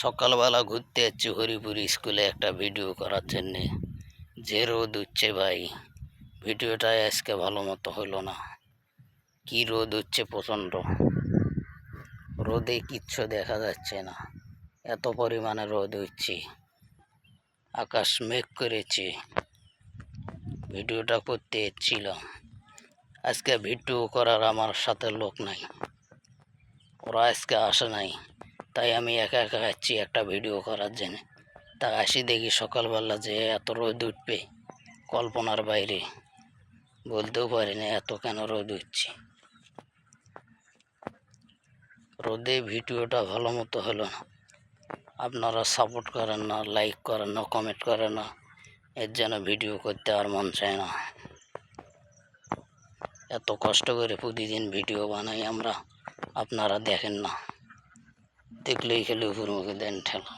সকালবেলা ঘুরতে যাচ্ছি হরিপুর স্কুলে একটা ভিডিও করার জন্যে। যে রোদ উঠছে ভাই। ভিডিওটা আজকে ভালো মতো হলো না। কি রোদ উঠছে প্রচণ্ড। রোদে কিচ্ছু দেখা যাচ্ছে না। এত পরিমাণে রোদ উঠছে। আকাশ মেঘ করেছে। ভিডিওটা করতে এসেছিলাম আজকে ভিডিও করার আমার সাথে লোক নাই। ওরা আজকে আসে নাই। তাই আমি একা একা যাচ্ছি একটা ভিডিও করার জন্য। তা আসি দেখি সকালবেলা যে এত রোদ উঠবে কল্পনার বাইরে। বলতেও পারি না এত কেন রোদ উঠছে। রোদে ভিডিওটা ভালো মতো হলো না। আপনারা সাপোর্ট করেন না লাইক করেন না কমেন্ট করেন না, এর জন্য ভিডিও করতে আর মন চায় না। এত কষ্ট করে প্রতিদিন ভিডিও বানাই আমরা, আপনারা দেখেন না। দেখলেই খেলে উপর মুখে দেন ঠেলা